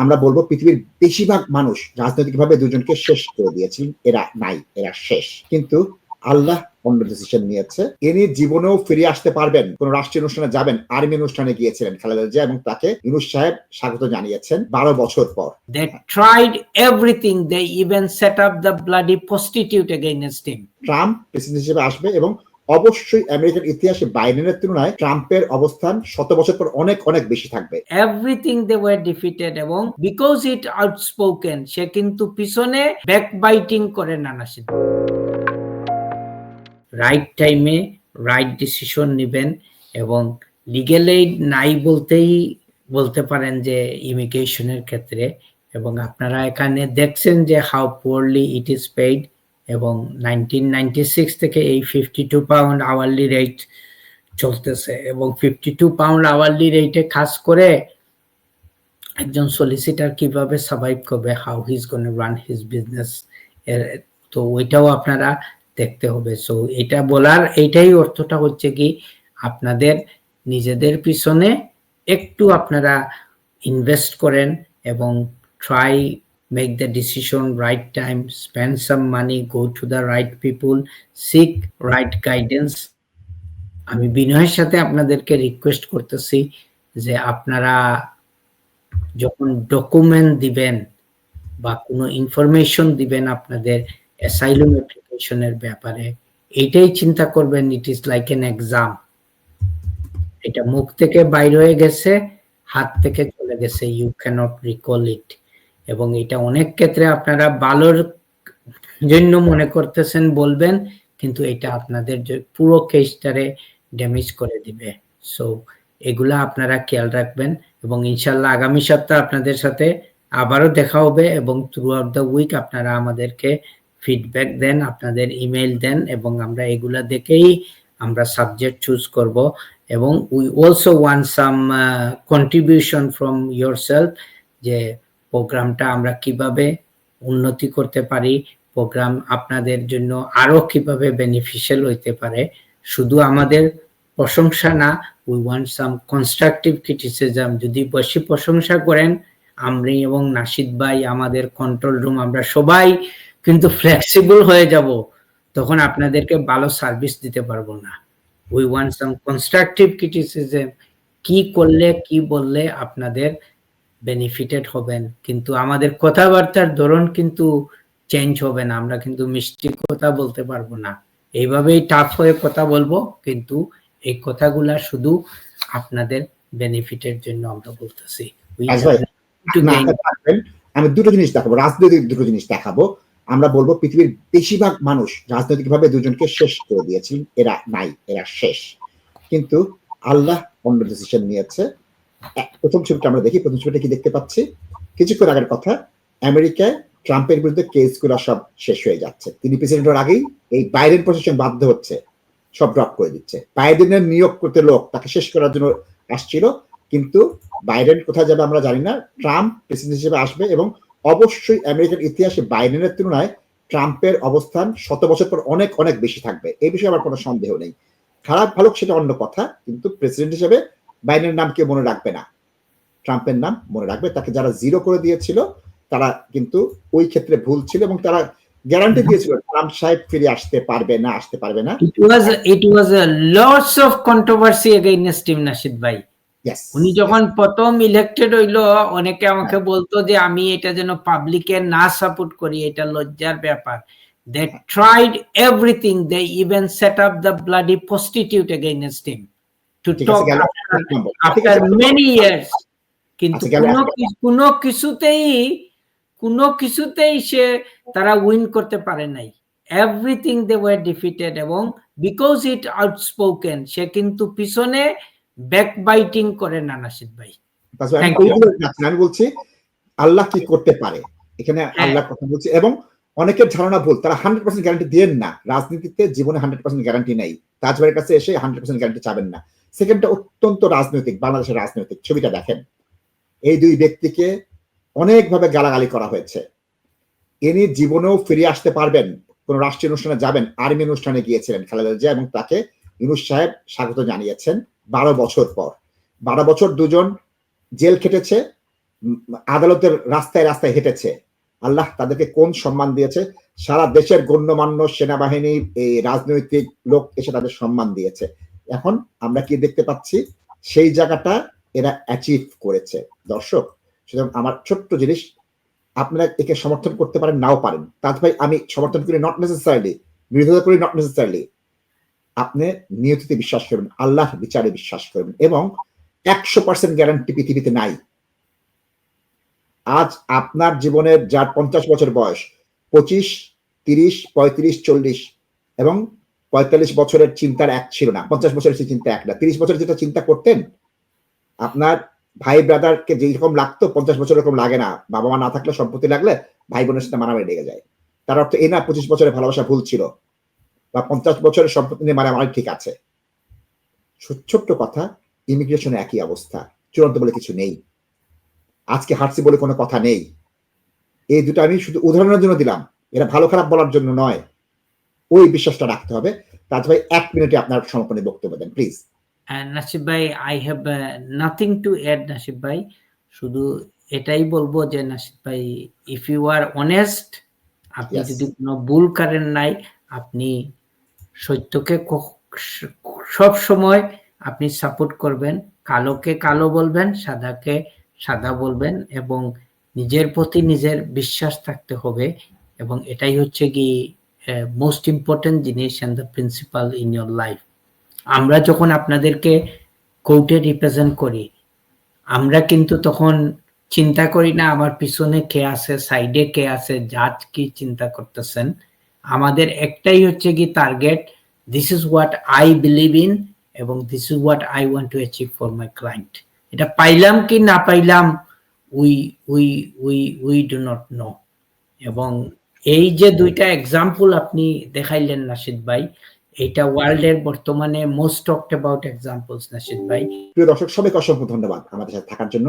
আমরা বলব পৃথিবীর বেশিরভাগ মানুষ রাজনৈতিকভাবে দুজনকে শেষ করে দিয়েছিলেন এরা নাই এরা শেষ কিন্তু আল্লাহ অন্য ডিসিশন নিয়েছে ইনি জীবনেও ফিরে আসতে পারবেন কোন রাষ্ট্রীয় অনুষ্ঠানে যাবেন আর্মি অনুষ্ঠানে গিয়েছিলেন খালেদা জিয়া এবং তাকে ইউনুস সাহেব স্বাগত জানিয়েছেন বারো বছর পর They tried everything. They even set up the bloody prostitute against him. Trump president হিসেবে আসবে এবং অবশ্যই আমেরিকার ইতিহাসে বাইডেনের তুলনায় ট্রাম্পের অবস্থান শত বছর পর অনেক অনেক বেশি থাকবে। এভরিথিং দে were ডিফিটেড এবং because ইট আউটস্পোকেন সে কিন্তু পিছনে ব্যাক বাইটিং করে নানা রাইট টাইমে রাইট ডিসিশন নেবেন এবং লিগেল এইড নাই বলতেই বলতে পারেন যে ইমিগ্রেশনের ক্ষেত্রে এবং আপনারা এখানে দেখছেন যে how poorly it is paid এবং নাইনটিন থেকে এই fifty two pound hourly rate চলতেছে এবং ফিফটি টু পাউন্ড আওয়ারলি রেটে খাস করে একজন সলিসিটার কীভাবে সার্ভাইভ করবে how his gone run his business এর, তো ওইটাও আপনারা দেখতে হবে। সো এটা বলার, এইটাই অর্থটা হচ্ছে কি, আপনাদের নিজেদের পিছনে একটু আপনারা ইনভেস্ট করেন এবং try make the decision right time spend some money go to the right people seek right guidance আমি বিনয়ের সাথে আপনাদেরকে রিকোয়েস্ট করতেছি যে আপনারা যখন ডকুমেন্ট দিবেন বা কোনো ইনফরমেশন দিবেন আপনাদের অ্যাসাইলুম অ্যাপ্লিকেশনের ব্যাপারে, এটাই চিন্তা করবেন it is like an exam এটা মুখ থেকে বাইর হয়ে গেছে, হাত থেকে চলে গেছে ইউ ক্যানট রিকল ইট এবং এটা অনেক ক্ষেত্রে আপনারা ভালোর জন্য মনে করতেছেন, বলবেন, কিন্তু এটা আপনাদের পুরো কেসটারে ড্যামেজ করে দিবে। সো এগুলা আপনারা খেয়াল রাখবেন এবং ইনশাল্লাহ আগামী সপ্তাহ আপনাদের সাথে আবারও দেখা হবে এবং থ্রু আউট দ্য উইক আপনারা আমাদেরকে ফিডব্যাক দেন, আপনাদের ইমেল দেন এবং আমরা এগুলা দেখেই আমরা সাবজেক্ট চুজ করব এবং we also want some contribution from yourself যে প্রোগ্রামটা আমরা কীভাবে উন্নতি করতে পারি, প্রোগ্রাম আপনাদের জন্য আরও কীভাবে বেনিফিশিয়াল হইতে পারে, শুধু আমাদের প্রশংসা না we want some constructive criticism যদি বেশি প্রশংসা করেন আমি এবং নাসিদ ভাই আমাদের কন্ট্রোল রুম আমরা সবাই কিন্তু ফ্লেক্সিবল হয়ে যাব, তখন আপনাদেরকে ভালো সার্ভিস দিতে পারব না। We want some constructive criticism কি করলে, কি বললে আপনাদের বেনিফিটেড হবেন। কিন্তু আমাদের কথাবার্তার ধরন কিন্তু চেঞ্জ হবে না। আমরা কিন্তু মিষ্টি কথা বলতে পারব না। এইভাবেই টাফ হয়ে কথা বলব কিন্তু এই কথাগুলা শুধু আপনাদের বেনিফিটের জন্য আমরা বলতেছি। থাকবেন। আমি দুটো জিনিস দেখাবো রাজনৈতিক দুটো জিনিস দেখাবো। আমরা বলব পৃথিবীর বেশিরভাগ মানুষ রাজনৈতিকভাবে দুজনকে শেষ করে দিয়েছিলেন এরা নাই এরা শেষ। কিন্তু আল্লাহ অন্য ডিসিশন নিয়েছে। প্রথম ছবিটা আমরা দেখি, প্রথম ছবিটা কি দেখতে পাচ্ছি? কিছুক্ষণ আগের কথা, আমেরিকায় ট্রাম্পের বিরুদ্ধে কেসগুলো সব শেষ হয়ে যাচ্ছে। তিনি প্রেসিডেন্ট হওয়ার আগেই এই বাইডেন প্রশাসন বাধ্য হচ্ছে, সব ড্রপ করে দিচ্ছে। বাইডেনের নিয়োগ করতে লোক তাকে শেষ করার জন্য আসছিল, কিন্তু বাইডেন কোথায় যাবে আমরা জানি না। ট্রাম্প প্রেসিডেন্ট হিসেবে আসবে এবং অবশ্যই আমেরিকার ইতিহাসে বাইডেনের তুলনায় ট্রাম্পের অবস্থান শত বছর পর অনেক অনেক বেশি থাকবে। এই বিষয়ে আমার কোনো সন্দেহ নেই। খারাপ ভালো সেটা অন্য কথা, কিন্তু প্রেসিডেন্ট হিসেবে বাইডেনের নাম কেউ মনে রাখবে না। ট্রাম্পের নাম মনে রাখবে। তাকে যারা জিরো করে দিয়েছিল তারা কিন্তু ওই ক্ষেত্রে ভুল ছিল এবং তারা গ্যারান্টি দিয়েছিল ট্রাম্প সাহেব ফিরে আসতে পারবে না আসতে পারবে না। It was it was a lots of controversy against him nasheed ভাই। উনি যখন প্রথম ইলেক্টেড হইল অনেকে আমাকে বলতো যে আমি এটা যেন পাবলিকে না সাপোর্ট করি এটা লজ্জার ব্যাপার। They tried everything they even set up the bloody prostitute against him many কিন্তু আচ্ছা, কোনো কোনো কিছুতেই কোনো কিছুতেই সে তারা উইন করতে পারে নাই। এভরিথিং দে ওয়ার ডিফিটেড এবং বিকজ ইট আউটস্পোকেন সে কিন্তু পিছনে ব্যাক বাইটিং করে না নাসিদ ভাই। আমি বলছি আল্লাহ কি করতে পারে? এখানে হ্যাঁ। আল্লাহ কথা বলছি এবং অনেকের ধারণা ভুল তারা হান্ড্রেড পার্সেন্ট গ্যারান্টি দেন না। রাজনীতিতে জীবনে হান্ড্রেড পার্সেন্ট গ্যারান্টি নেই। তাজবাড়ির কাছে এসে হান্ড্রেড পার্সেন্ট গ্যারান্টি চাবেন না। সেকেন্ডটা অত্যন্ত রাজনৈতিক, বাংলাদেশের রাজনৈতিক, ছবিটা দেখেন। এই দুই ব্যক্তিকে অনেকভাবে গালাগালি করা হয়েছে। ইনি জীবনেও ফিরে আসতে পারবেন, কোন রাষ্ট্রীয় অনুষ্ঠানে যাবেন, আর্মি অনুষ্ঠানে গিয়েছিলেন খালেদা জিয়া এবং তাকে ইউনুস সাহেব স্বাগত জানিয়েছেন বারো বছর পর। বারো বছর দুজন জেল খেটেছে, আদালতের রাস্তায় রাস্তায় হেঁটেছে। আল্লাহ তাদেরকে কোন সম্মান দিয়েছে? সারা দেশের গণ্যমান্য সেনাবাহিনী, এই রাজনৈতিক লোক এসে তাদের সম্মান দিয়েছে। এখন আমরা কি দেখতে পাচ্ছি? সেই জায়গাটা এরা অ্যাচিভ করেছে। দর্শক, সুতরাং আমার ছোট্ট জিনিস, আপনারা একে সমর্থন করতে পারেন, নাও পারেন। তাজ ভাই, আমি সমর্থন করি নট নেসেসারিলি বিরোধিতা করি নট নেসেসারিলি আপনি নিয়তিতে বিশ্বাস করবেন, আল্লাহ বিচারে বিশ্বাস করবেন, এবং একশো পার্সেন্ট গ্যারান্টি পৃথিবীতে নাই। আজ আপনার জীবনের যার পঞ্চাশ বছর বয়স, পঁচিশ, তিরিশ, পঁয়ত্রিশ, চল্লিশ, এবং পঁয়তাল্লিশ বছরের চিন্তার এক ছিল না, পঞ্চাশ বছরের সেই চিন্তা এক না। তিরিশ বছরের যেটা চিন্তা করতেন, আপনার ভাই ব্রাদারকে যেরকম লাগতো, পঞ্চাশ বছর এরকম লাগে না। বাবা মা না থাকলে সম্পত্তি লাগলে ভাই বোনের সাথে মারামারি লেগে যায়। তার অর্থ এই না, পঁচিশ বছরের ভালোবাসা ভুল ছিল। বা পঞ্চাশ বছরের সম্পত্তি নিয়ে মারামারি ঠিক আছে। ছোট্ট কথা ইমিগ্রেশনে একই অবস্থা, চূড়ান্ত বলে কিছু নেই। আজকে হাঁটছি বলে কোনো কথা নেই। এই দুটো আমি শুধু উদাহরণের জন্য দিলাম। এটা ভালো খারাপ বলার জন্য নয়। ওই বিশ্বাসটা রাখতে হবে। তাজ ভাই এক মিনিটে আপনার সমাপনী বক্তব্য দেন প্লিজ নাসিব ভাই I have nothing to add Nasib ভাই। শুধু এটাই বলব যে নাসিব ভাই ইফ ইউ আর অনেস্ট আপনি. যদি কোনো ভুল করেন নাই আপনি সত্যকে সব সময় আপনি সাপোর্ট করবেন। কালোকে কালো বলবেন সাদাকে সাদা বলবেন এবং নিজের প্রতি নিজের বিশ্বাস থাকতে হবে। এবং এটাই হচ্ছে কি মোস্ট ইম্পর্টেন্ট জিনিস and the principle in your life আমরা যখন আপনাদেরকে কোর্টে রিপ্রেজেন্ট করি, আমরা কিন্তু তখন চিন্তা করি না, আমার পিছনে কে আছে সাইডে কে আছে জাজ কি চিন্তা করতেছেন। আমাদের একটাই হচ্ছে কি target this is what I believe in এবং this is what I want to achieve for my client এটা পাইলাম কি না পাইলাম we we we we do not know এবং এই যে দুইটা এক্সাম্পল আপনি দেখাইলেন নাসিদ ভাই, এটা ওয়ার্ল্ড এর বর্তমানে most talked about examples Nasid ভাই। প্রিয় দর্শক, সবাইকে অসংখ্য ধন্যবাদ আমাদের সাথে থাকার জন্য।